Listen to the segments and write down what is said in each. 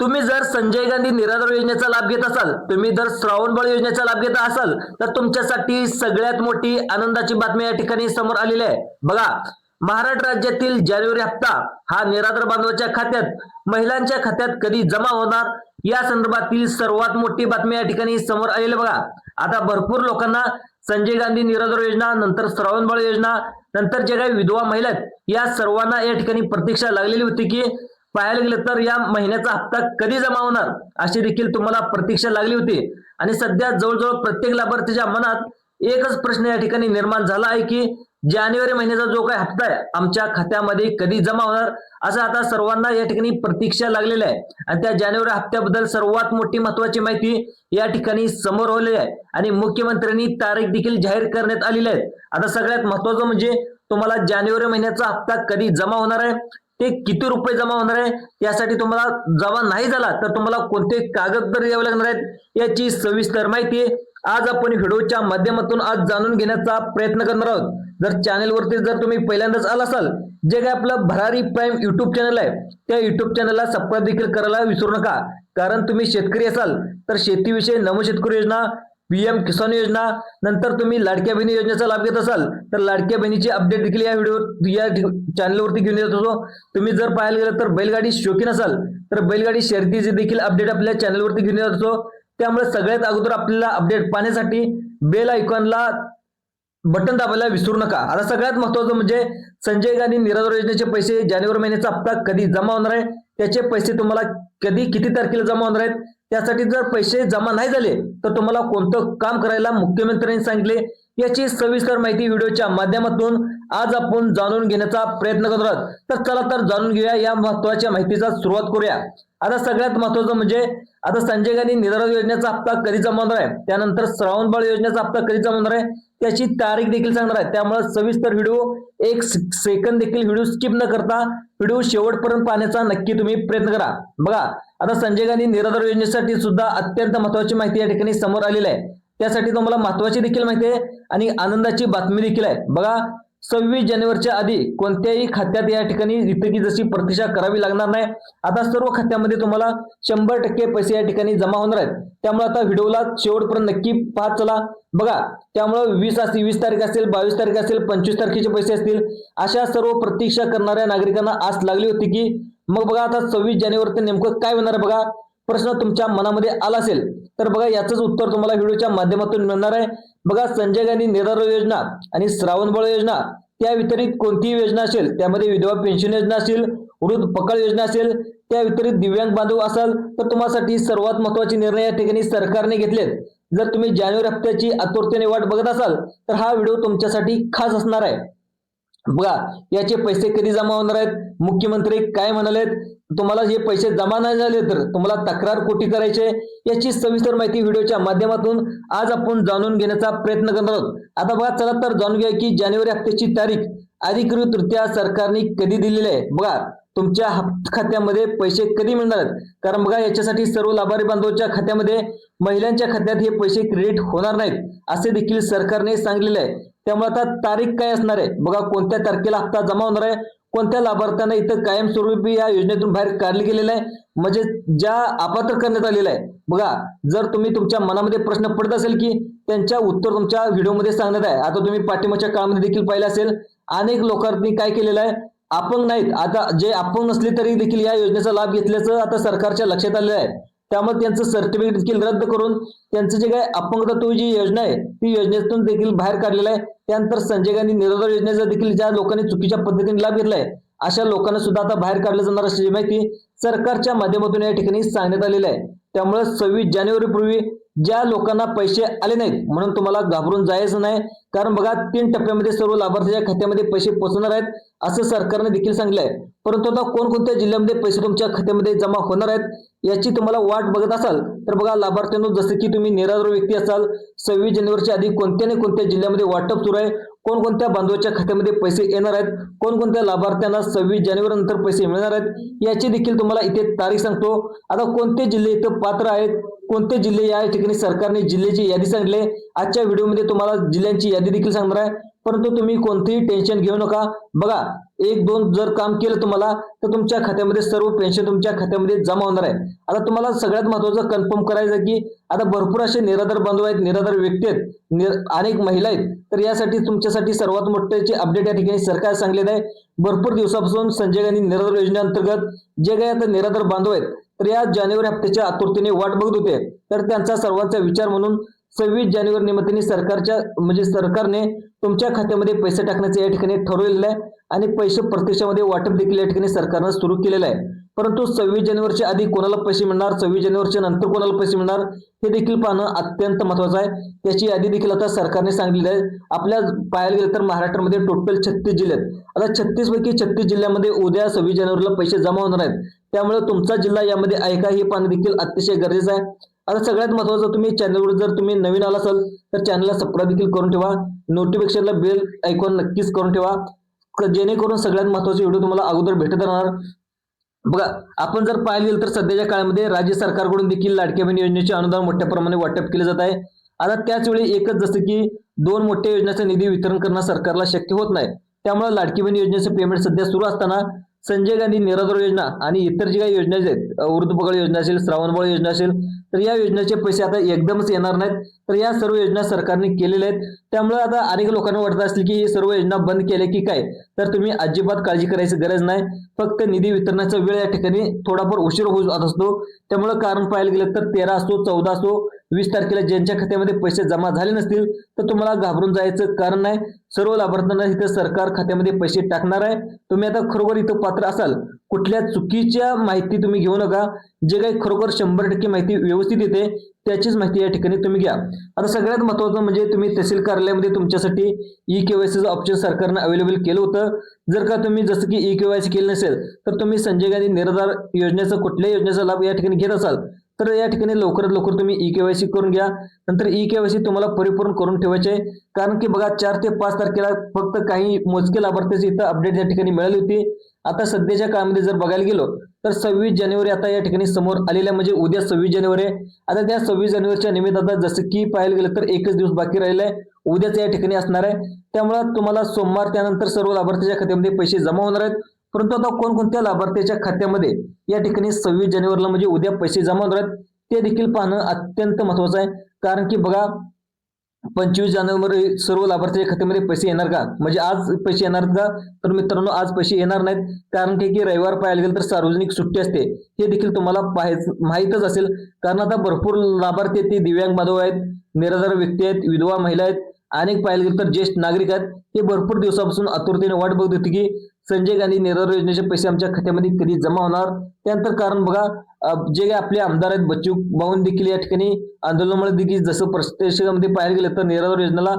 तुम्ही जर संजय गांधी निराधार योजनेचा लाभ घेत असाल तुम्ही जर श्रावणबळ योजनेचा लाभ घेत असाल तर तुमच्यासाठी सगळ्यात मोठी आनंदाची बातमी या ठिकाणी समोर आलेली आहे. बघा महाराष्ट्र राज्यातील जानेवारी हप्ता हा निराधार बांधवाच्या खात्यात महिलांच्या खात्यात कधी जमा होणार या संदर्भातील सर्वात मोठी बातमी या ठिकाणी समोर आलेली बघा आता भरपूर लोकांना संजय गांधी निराधार योजना नंतर श्रावणबाळ योजना नंतर जे काही विधवा महिला आहेत या सर्वांना या ठिकाणी प्रतीक्षा लागलेली होती की पाहायला गेलं तर या महिन्याचा हप्ता कधी जमा होणार? अशी देखील तुम्हाला प्रतीक्षा लागली होती. आणि सध्या जवळजवळ प्रत्येक लाभार्थीच्या मनात एकच प्रश्न या ठिकाणी निर्माण झाला आहे की जानेवारी महिन्याचा जो काही हप्ता आहे आमच्या खात्यामध्ये कधी जमा होणार? असं आता सर्वांना या ठिकाणी प्रतीक्षा लागलेली आहे. आणि त्या जानेवारी हप्त्याबद्दल सर्वात मोठी महत्वाची माहिती या ठिकाणी समोर आलेली आहे. आणि मुख्यमंत्र्यांनी तारीख देखील जाहीर करण्यात आलेली आहे. आता सगळ्यात महत्वाचं म्हणजे तुम्हाला जानेवारी महिन्याचा हप्ता कधी जमा होणार आहे? ते किती रुपये जमा होणार आहे? यासाठी तुम्हाला जमा नाही झाला तर तुम्हाला कोणते कागदपत्र द्यावे लागणार आहेत? याची सविस्तर माहिती आज आपण व्हिडिओच्या माध्यमातून आज जाणून घेण्याचा प्रयत्न करणार आहोत. जर चॅनेलवरती जर तुम्ही पहिल्यांदाच आला असाल जे काही आपलं भरारी प्राईम युट्यूब चॅनल आहे त्या युट्यूब चॅनलला सबस्क्राईब देखील करायला विसरू नका. कारण तुम्ही शेतकरी असाल तर शेतीविषयी नमो शेतकरी योजना पीएम किसान योजना नंतर तुम्ही लाडक्या बहिणी योजनेचा लाभ घेत असाल तर लाडक्या बहिणीची अपडेट देखील या व्हिडिओ या चॅनलवरती घेऊन येत होतो तुम्ही जर पाहायला गेलं तर बैलगाडी शौकीन असाल तर बैलगाडी शर्यतीचे देखील अपडेट आपल्या चॅनलवरती घेऊन येत होतो त्यामुळे सगळ्यात अगोदर आपल्याला अपडेट पाहण्यासाठी बेल आयकॉनला बटन दाबायला विसरू नका. आता सगळ्यात महत्वाचं म्हणजे संजय गांधी निराधार योजनेचे पैसे जानेवारी महिन्याचा हप्ता कधी जमा होणार आहे? त्याचे पैसे तुम्हाला कधी किती तारखेला जमा होणार आहेत? त्यासाठी जर पैसे जमा नाही झाले तर तुम्हाला कोणतं काम करायला मुख्यमंत्र्यांनी सांगितले याची सविस्तर माहिती व्हिडिओच्या माध्यमातून आज आपण जाणून घेण्याचा प्रयत्न करत आहोत. तर चला तर जाणून घेऊया या महत्त्वाच्या माहितीचा सुरुवात करूया. आता सगळ्यात महत्वाचं म्हणजे आता संजय गांधी निराधार योजनेचा हप्ता कधी जमा होणार आहे? त्यानंतर श्रावणबाळ योजनेचा हप्ता कधी जमा होणार आहे? त्याची तारीख देखील सांगणार आहे. त्यामुळे सविस्तर व्हिडिओ एक सेकंद देखील व्हिडिओ स्किप न करता व्हिडिओ शेवटपर्यंत पाहण्याचा नक्की तुम्ही प्रयत्न करा. बघा आता संजय गांधी निराधार योजनेसाठी सुद्धा अत्यंत महत्वाची माहिती या ठिकाणी समोर आलेली आहे. त्यासाठी तुम्हाला महत्वाची देखील माहिती आहे आणि आनंदाची बातमी देखील आहे. बघा सव्वीस जानेवारीच्या आधी कोणत्याही खात्यात या ठिकाणी इतकी जशी प्रतीक्षा करावी लागणार नाही आता सर्व खात्यामध्ये तुम्हाला शंभर टक्के पैसे या ठिकाणी जमा होणार आहेत. त्यामुळे आता व्हिडिओला शेवटपर्यंत नक्की पाहत चला. बघा त्यामुळे वीस असेल वीस तारीख असेल बावीस तारीख असेल पंचवीस तारखेचे पैसे असतील. अशा सर्व प्रतीक्षा करणाऱ्या नागरिकांना आस लागली होती की मग बघा आता सव्वीस जानेवारी नेमकं काय होणार बघा. प्रश्न तुमच्या मनामध्ये आला असेल तर बघा याचंच उत्तर तुम्हाला व्हिडिओच्या माध्यमातून मिळणार आहे. बघा संजय गांधी निराधार योजना आणि श्रावणबळ योजना त्या व्यतिरिक्त कोणतीही योजना असेल त्यामध्ये विधवा पेन्शन योजना असेल वृद्ध पकड योजना असेल त्या व्यतिरिक्त दिव्यांग बांधव असाल तर तुम्हासाठी सर्वात महत्त्वाचे निर्णय या ठिकाणी सरकारने घेतलेत. जर तुम्ही जानेवारी हप्त्याची आतुरतेने वाट बघत असाल तर हा व्हिडिओ तुमच्यासाठी खास असणार आहे. बघा याचे पैसे कधी जमा होणार आहेत? मुख्यमंत्री काय म्हणालेत तुम्हाला हे पैसे जमा नाही झाले तर तुम्हाला तक्रार कोठी करायचे? याची सविस्तर माहिती व्हिडिओच्या माध्यमातून आज आपण जाणून घेण्याचा प्रयत्न करणार आहोत. आता बघा चला तर जाणून घ्या की जानेवारी हप्त्याची तारीख अधिकृतरित्या सरकारने कधी दिलेली आहे? बघा तुमच्या खात्यामध्ये पैसे कधी मिळणार आहेत? कारण बघा याच्यासाठी सर्व लाभार्थी बांधवांच्या खात्यामध्ये महिलांच्या खात्यात हे पैसे क्रेडिट होणार नाहीत असे देखील सरकारने सांगितलेले आहे. त्यामुळे आता तारीख काय असणार आहे? बघा कोणत्या तारखेला हप्ता जमा होणार आहे? कोणत्या लाभार्थ्यांना इथं कायमस्वरूपी या योजनेतून बाहेर काढले गेलेलं आहे? म्हणजे ज्या अपात्र करण्यात आलेलं आहे बघा जर तुम्ही तुमच्या मनामध्ये प्रश्न पडत असेल की त्यांच्या उत्तर तुमच्या व्हिडिओमध्ये सांगण्यात आहे. आता तुम्ही पाठिंबाच्या काळामध्ये देखील पाहिलं असेल अनेक लोकांनी काय केलेलं आहे? अपंग नाहीत. आता जे अपंग नसले तरी देखील या योजनेचा लाभ घेतल्याचं आता सरकारच्या लक्षात आलेलं आहे. त्यामुळे त्यांचं सर्टिफिकेट देखील रद्द करून त्यांचं जे काय अपंगत्व जी योजना आहे ती योजनेतून देखील बाहेर काढलेलं आहे. त्यानंतर संजय गांधी निरोधक योजनेचा देखील ज्या लोकांनी चुकीच्या पद्धतीने लाभ घेतलाय अशा लोकांना सुद्धा आता बाहेर काढलं जाणार असल्याची माहिती सरकारच्या माध्यमातून या ठिकाणी सांगण्यात आलेली आहे. त्यामुळे सव्वीस जानेवारी पूर्वी ज्या लोकांना पैसे आले नाहीत म्हणून तुम्हाला घाबरून जायचं नाही. कारण बघा तीन टप्प्यामध्ये सर्व लाभार्थीच्या खात्यामध्ये पैसे पोहोचणार आहेत असं सरकारने देखील सांगितलं आहे परंतु आता कोणकोणत्या जिल्ह्यामध्ये पैसे तुमच्या खात्यामध्ये जमा होणार आहेत याची तुम्हाला वाट बघत असाल तर बघा लाभार्थ्यांनो जसं की तुम्ही निराधार व्यक्ती असाल सव्वीस जानेवारीच्या आधी कोणत्या ना कोणत्या जिल्ह्यामध्ये वाटप सुरू आहे कोणकोणत्या बांधवाच्या खात्यामध्ये पैसे येणार आहेत कोणकोणत्या लाभार्थ्यांना सव्वीस जानेवारी नंतर पैसे मिळणार आहेत याची देखील तुम्हाला इथे तारीख सांगतो. आता कोणते जिल्हे इथं पात्र आहेत कोणते जिल्हे या ठिकाणी सरकारने जिल्ह्याची यादी सांगितली आजच्या व्हिडिओमध्ये तुम्हाला जिल्ह्यांची यादी देखील सांगणार आहे. परंतु तुम्ही कोणतेही टेन्शन घेऊ नका. बघा एक दोन जर काम केलं तुम्हाला तर तुमच्या खात्यामध्ये सर्व पेन्शन तुमच्या खात्यामध्ये जमा होणार आहे. आता तुम्हाला सगळ्यात महत्वाचं कन्फर्म करायचं की आता भरपूर असे निराधार बांधव आहेत निराधार व्यक्ती आहेत अनेक महिला आहेत. तर यासाठी तुमच्यासाठी सर्वात मोठ्याचे अपडेट या ठिकाणी सरकार सांगलेलं आहे. भरपूर दिवसापासून संजय गांधी निराधार योजनेअंतर्गत जे काही आता निराधार बांधव आहेत तर या जानेवारी हप्त्याच्या आतुरतेने वाट बघत होते. तर त्यांचा सर्वांचा विचार म्हणून सव्वीस जानेवारी निमित्ताने सरकारच्या म्हणजे सरकारने तुमच्या खात्यामध्ये पैसे टाकण्याचे या ठिकाणी ठरवलेलं आहे आणि पैसे प्रत्यक्षामध्ये वाटप देखील या ठिकाणी सरकारनं सुरू केलेलं आहे. परंतु सव्वीस जानेवारीच्या आधी कोणाला पैसे मिळणार सव्वीस जानेवारीच्या नंतर कोणाला पैसे मिळणार हे देखील पाहणं अत्यंत महत्वाचं आहे. त्याची यादी देखील आता सरकारने सांगितली आहे. आपल्या पाहायला गेलं तर महाराष्ट्रामध्ये टोटल छत्तीस जिल्हे आहेत. आता छत्तीस पैकी छत्तीस जिल्ह्यामध्ये उद्या सव्वीस जानेवारीला पैसे जमा होणार आहेत. त्यामुळे तुमचा जिल्हा यामध्ये आहे का हे पाहणं देखील अतिशय गरजेचं आहे. आता सगळ्यात महत्वाचं तुम्ही चॅनलवर जर तुम्ही नवीन आला असाल तर चॅनलला सबस्क्राईब देखील करून ठेवा. नोटिफिकेशनला बेल ऐकून नक्कीच करून ठेवा. जेणेकरून सगळ्यात महत्त्वाचे व्हिडिओ तुम्हाला अगोदर भेटत राहणार. बघा आपण जर पाहायला गेलं तर सध्याच्या काळामध्ये राज्य सरकारकडून देखील लाडक्या बहीण योजनेचे अनुदान मोठ्या प्रमाणे वाटप केले जात आहे. आता त्याच वेळी एकच जसं की दोन मोठ्या योजनेचं निधी वितरण करणं सरकारला शक्य होत नाही. त्यामुळे लाडकी बहीण योजनेचे पेमेंट सध्या सुरू असताना संजय गांधी निराधार योजना आणि इतर जी काही योजना आहेत वृद्धपकड योजना असेल श्रावणबाळ योजना असेल तर या योजनेचे पैसे आता एकदमच येणार नाहीत. तर या सर्व योजना सरकारने केलेल्या आहेत. त्यामुळे आता अनेक लोकांना वाटत असेल की ही सर्व योजना बंद केल्या की काय? तर तुम्ही अजिबात काळजी करायची गरज नाही. फक्त निधी वितरणाचा वेळ या ठिकाणी थोडाफार उशीर होत असतो. त्यामुळे कारण पाहायला गेलं तर तेरा असो चौदा असो वीस तारखेला ज्यांच्या खात्यामध्ये पैसे जमा झाले नसतील तर तुम्हाला घाबरून जायचं कारण नाही. सर्व लाभार्थ्यांना इथं सरकार खात्यामध्ये पैसे टाकणार आहे. तुम्ही आता खरोखर इथं पात्र असाल. कुठल्या चुकीच्या माहिती तुम्ही घेऊ नका. जे काही खरोखर शंभर टक्के माहिती व्यवस्थित येते त्याचीच माहिती या ठिकाणी तुम्ही घ्या. आता सगळ्यात महत्वाचं म्हणजे तुम्ही तहसील कार्यालयामध्ये तुमच्यासाठी ई केवायसीचं ऑप्शन सरकारनं अवेलेबल केलं होतं. जर का तुम्ही जसं की ई केवायसी केलं नसेल तर तुम्ही संजय गांधी निराधार योजनेचा कुठल्याही योजनेचा लाभ या ठिकाणी घेत असाल. तर या ठिकाणी लवकरात लवकर तुम्ही ई केवायसी करून घ्या. नंतर ई केवायसी तुम्हाला परिपूर्ण करून ठेवायचे आहे. कारण की बघा चार ते पाच तारखेला फक्त काही मोजके लाभार्थ्याची इथं अपडेट या ठिकाणी मिळाली होती. आता सध्याच्या काळामध्ये जर बघायला गेलो तर सव्वीस जानेवारी आता या ठिकाणी समोर आलेल्या म्हणजे उद्या सव्वीस जानेवारी आहे. आता त्या सव्वीस जानेवारीच्या निमित्त आता जसं की पाहायला गेलं तर एकच दिवस बाकी राहिला आहे उद्याच या ठिकाणी असणार आहे. त्यामुळे तुम्हाला सोमवार त्यानंतर सर्व लाभार्थीच्या खात्यामध्ये पैसे जमा होणार आहेत. परंतु आता कोणकोणत्या लाभार्थ्याच्या खात्यामध्ये या ठिकाणी सव्वीस जानेवारीला म्हणजे उद्या पैसे जमा होणार आहेत ते देखील पाहणं अत्यंत महत्वाचं आहे. कारण की बघा पंचवीस जानेवारी सर्व लाभार्थ्याच्या खात्यामध्ये पैसे येणार का? म्हणजे आज पैसे येणार का? तर मित्रांनो आज पैसे येणार नाहीत. कारण की की रविवार पाहायला गेलं तर सार्वजनिक सुट्टी असते. हे देखील तुम्हाला पाहायचं माहीतच असेल. कारण आता भरपूर लाभार्थी ते दिव्यांग बांधव आहेत निराधार व्यक्ती आहेत विधवा महिला आहेत. अनेक पाहायला गेलं तर ज्येष्ठ नागरिक आहेत. हे भरपूर दिवसापासून आतुरतेने वाट बघत होती की संजय गांधी निराधार योजनेचे पैसे आमच्या खात्यामध्ये कधी जमा होणार? त्यानंतर कारण बघा जे काही आपले आमदार आहेत बच्चू भाऊन देखील या ठिकाणी आंदोलनामुळे देखील जसं प्रत्यक्षामध्ये पाहायला गेलं तर निराधार योजनेला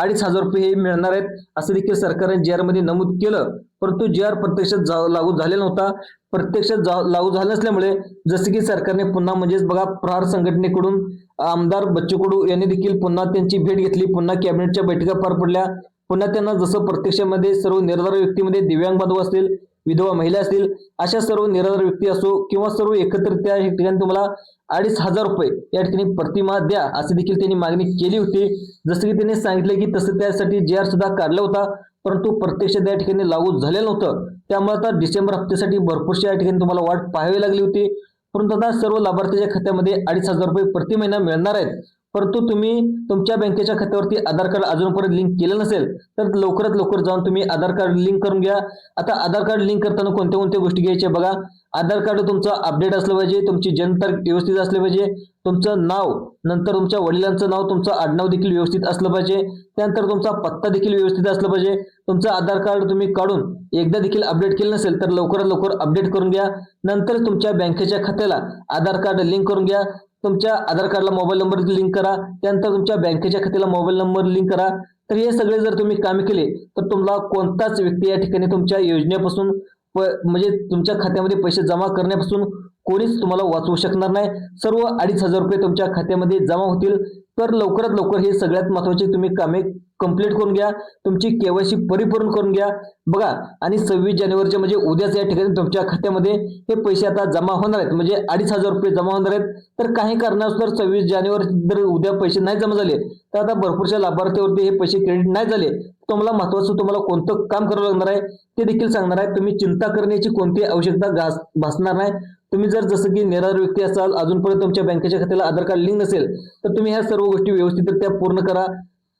अडीच हजार रुपये हे मिळणार आहेत असं देखील सरकारने जी आरमध्ये नमूद केलं. परंतु जी आर प्रत्यक्षात लागू झालेला नव्हता. प्रत्यक्षात लागू झाला नसल्यामुळे जसं की सरकारने पुन्हा म्हणजेच बघा प्रहार संघटनेकडून आमदार बच्चू कडू यांनी देखील पुन्हा त्यांची भेट घेतली. पुन्हा कॅबिनेटच्या बैठका पार पडल्या. पुन्हा त्यांना जसं प्रत्यक्षामध्ये सर्व निराधार व्यक्तीमध्ये दिव्यांग बांधव असतील विधवा महिला असतील अशा सर्व निराधार व्यक्ती असो किंवा सर्व एकत्रित त्या ठिकाणी तुम्हाला अडीच हजार रुपये या ठिकाणी प्रतिमा द्या असं देखील त्यांनी मागणी केली होती. जसं की त्यांनी सांगितलं की तसं त्यासाठी जी आर सुद्धा काढला होता परंतु प्रत्यक्ष त्या ठिकाणी लागू झालेलं नव्हतं. त्यामुळे आता डिसेंबर हप्त्यासाठी भरपूरशा या ठिकाणी तुम्हाला वाट पाहावी लागली होती. परंतु आता सर्व लाभार्थ्याच्या खात्यामध्ये अडीच हजार रुपये प्रति महिना मिळणार आहेत. परंतु तुम्ही तुमच्या बँकेच्या खात्यावरती आधार कार्ड अजूनपर्यंत लिंक केलं नसेल तर लवकरात लवकर जाऊन तुम्ही आधार कार्ड लिंक करून घ्या. आता आधार कार्ड लिंक करताना कोणत्या कोणत्या गोष्टी घ्यायच्या बघा. आधार कार्ड तुमचं अपडेट असलं पाहिजे तुमची जन्मतारीख व्यवस्थित असली पाहिजे तुमचं नाव नंतर तुमच्या वडिलांचं नाव तुमचं आडनाव देखील व्यवस्थित असलं पाहिजे त्यानंतर तुमचा पत्ता देखील व्यवस्थित असला पाहिजे. तुमचं आधार कार्ड तुम्ही काढून एकदा देखील अपडेट केलं नसेल तर लवकरात लवकर अपडेट करून घ्या. नंतर तुमच्या बँकेच्या खात्याला आधार कार्ड लिंक करून घ्या. तुमच्या आधार कार्डला मोबाईल नंबर लिंक करा त्यानंतर तुमच्या बँकेच्या खात्याला मोबाईल नंबर लिंक करा. तर हे सगळे जर तुम्ही कामे केले तर तुम्हाला कोणताच व्यक्ती या ठिकाणी तुमच्या योजनेपासून प- म्हणजे तुमच्या खात्यामध्ये पैसे जमा करण्यापासून कोणीच तुम्हाला वाचवू शकणार नाही. सर्व अडीच हजार रुपये तुमच्या खात्यामध्ये जमा होतील. तर लवकरात लवकर हे सगळ्यात महत्वाची तुम्ही कामे कंप्लीट करून घ्या. तुमची केवायसी परिपूर्ण करून घ्या. बघा आणि सव्वीस जानेवारीचे म्हणजे उद्याच या ठिकाणी तुमच्या खात्यामध्ये हे पैसे आता जमा होणार आहेत. म्हणजे अडीच हजार रुपये जमा होणार आहेत. तर काही कारणास्तव सव्वीस जानेवारी जर उद्या पैसे नाही जमा झाले तर आता भरपूरशा लाभार्थीवरती हे पैसे क्रेडिट नाही झाले तुम्हाला महत्वाचं तुम्हाला कोणतं काम करावं लागणार आहे ते देखील सांगणार आहे. तुम्ही चिंता करण्याची कोणती आवश्यकता घास भासणार नाही. तुम्ही जर जसं की निराधार व्यक्ती असाल अजूनपर्यंत तुमच्या बँकेच्या खात्याला आधार कार्ड लिंक नसेल तर तुम्ही ह्या सर्व गोष्टी व्यवस्थितरित्या पूर्ण करा.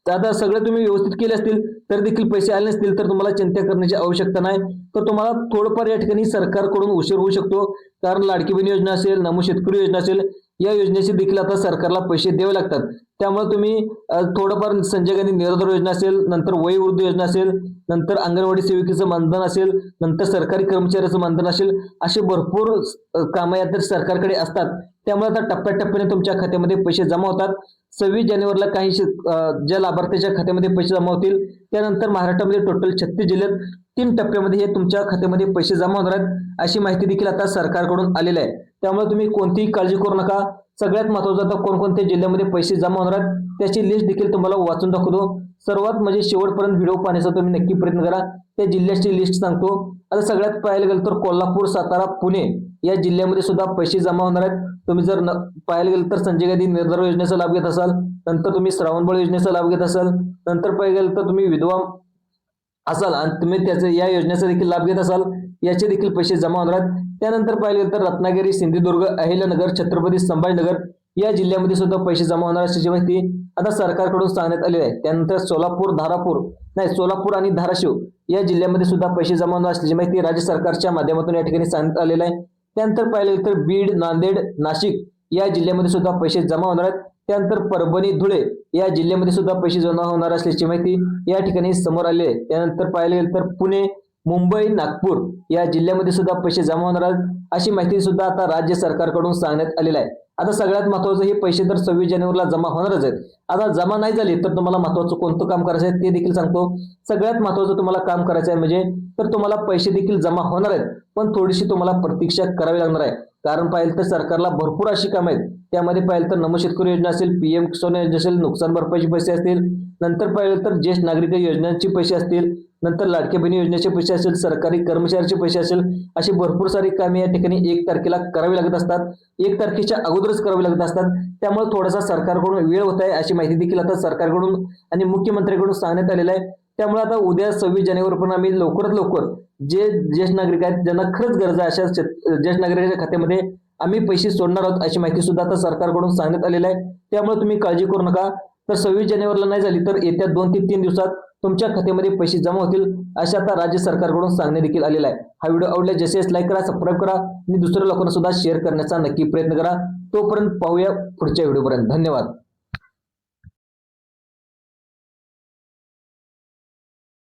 तर आता सगळं तुम्ही व्यवस्थित केले असतील तर देखील पैसे आले नसतील तर तुम्हाला चिंता करण्याची आवश्यकता नाही. तर तुम्हाला थोडंफार या ठिकाणी सरकारकडून उशीर होऊ शकतो. कारण लाडकी बहीण योजना असेल नमो शेतकरी योजना असेल या योजनेचे देखील आता सरकारला पैसे द्यावे लागतात. त्यामुळे तुम्ही थोडंफार संजय गांधी निराधार योजना असेल नंतर वयोवृद्ध योजना असेल नंतर अंगणवाडी सेविकेचं मानधन असेल नंतर सरकारी कर्मचाऱ्याचं मानधन असेल असे भरपूर कामं या तर सरकारकडे असतात. त्यामुळे आता टप्प्याटप्प्याने तुमच्या खात्यामध्ये पैसे जमा होतात. सव्वीस जानेवारीला काही ज्या लाभार्थ्याच्या खात्यामध्ये पैसे जमा होतील त्यानंतर महाराष्ट्रामध्ये टोटल छत्तीस जिल्ह्यात तीन टप्प्यामध्ये हे तुमच्या खात्यामध्ये पैसे जमा होणार आहेत अशी माहिती देखील आता सरकारकडून आलेली आहे. त्यामुळे तुम्ही कोणतीही काळजी करू नका. सगळ्यात महत्वाचं आता कोणकोणत्या जिल्ह्यामध्ये पैसे जमा होणार आहेत त्याची लिस्ट देखील तुम्हाला वाचून दाखवतो. सर्वात म्हणजे शेवटपर्यंत व्हिडिओ पाहण्याचा तुम्ही नक्की प्रयत्न करा. त्या जिल्ह्याची लिस्ट सांगतो. आता सगळ्यात पाहायला गेलं तर कोल्हापूर सातारा पुणे या जिल्ह्यामध्ये सुद्धा पैसे जमा होणार आहेत. तुम्ही जर न- पाहायला गेलं तर संजय गांधी निर्धार योजनेचा लाभ घेत असाल नंतर तुम्ही श्रावणबळ योजनेचा लाभ घेत असाल नंतर पाहिलं गेलं तर तुम्ही विधवा असाल आणि तुम्ही त्याचे या योजनेचा देखील लाभ घेत असाल याचे देखील पैसे जमा होणार आहेत. त्यानंतर पाहिलं गेलं तर रत्नागिरी सिंधुदुर्ग अहिल्यानगर छत्रपती संभाजीनगर या जिल्ह्यामध्ये सुद्धा पैसे जमा होणार असल्याची माहिती आता सरकारकडून सांगण्यात आली आहे. त्यानंतर सोलापूर धारापूर नाही सोलापूर आणि धाराशिव या जिल्ह्यामध्ये सुद्धा पैसे जमा होणार असल्याची माहिती राज्य सरकारच्या माध्यमातून या ठिकाणी सांगण्यात आलेलं आहे. त्यानंतर पाहिलं गेलं तर बीड नांदेड नाशिक या जिल्ह्यामध्ये सुद्धा पैसे जमा होणार आहेत. त्यानंतर परभणी धुळे या जिल्ह्यामध्ये सुद्धा पैसे जमा होणार असल्याची माहिती या ठिकाणी समोर आली आहे. त्यानंतर पाहिलं गेलं तर पुणे मुंबई नागपूर या जिल्ह्यामध्ये सुद्धा पैसे जमा होणार आहेत. अशी माहिती सुद्धा आता राज्य सरकारकडून सांगण्यात आलेलं आहे. आता सगळ्यात महत्वाचं हे पैसे तर सव्वीस जानेवारीला जमा होणारच आहेत. आता जमा नाही झाले तर तुम्हाला महत्वाचं कोणतं काम करायचं आहे ते देखील सांगतो. सगळ्यात महत्वाचं तुम्हाला काम करायचं आहे म्हणजे तर तुम्हाला पैसे देखील जमा होणार आहेत. पण थोडीशी तुम्हाला प्रतीक्षा करावी लागणार आहे. कारण पाहिलं तर सरकारला भरपूर अशी कामं आहेत. त्यामध्ये पाहिलं तर नम शेतकरी योजना असेल पीएम किसान योजना असेल नुकसान भरपाईचे पैसे असतील. नंतर पाहिलं तर ज्येष्ठ नागरिक योजनांचे पैसे असतील. नंतर लाडक्या बहिणी योजनेचे पैसे असेल सरकारी कर्मचाऱ्याचे पैसे असेल. अशी भरपूर सारी कामे या ठिकाणी एक तारखेला करावी लागत असतात. एक तारखेच्या अगोदरच करावी लागत असतात. त्यामुळे थोडासा सरकारकडून वेळ होत आहे अशी माहिती देखील आता सरकारकडून आणि मुख्यमंत्र्यांकडून सांगण्यात आलेलं आहे. त्यामुळे आता उद्या सव्वीस जानेवारी पण आम्ही लवकरात लवकर जे ज्येष्ठ नागरिक आहेत ज्यांना खरंच गरज आहे अशा ज्येष्ठ नागरिकांच्या खात्यामध्ये आम्ही पैसे सोडणार आहोत अशी माहिती सुद्धा आता सरकारकडून सांगण्यात आलेली आहे. त्यामुळे तुम्ही काळजी करू नका. तर सव्वीस जानेवारीला नाही झाली तर येत्या दोन ते तीन दिवसात तुमच्या खात्यामध्ये पैसे जमा होतील अशा आता राज्य सरकारकडून सांगणे देखील आलेलं आहे हा व्हिडिओ आवडला जसे लाईक करा सबस्क्राईब करा आणि दुसऱ्या लोकांना सुद्धा शेअर करण्याचा नक्की प्रयत्न करा. तोपर्यंत पाहूया पुढच्या व्हिडिओपर्यंत. धन्यवाद.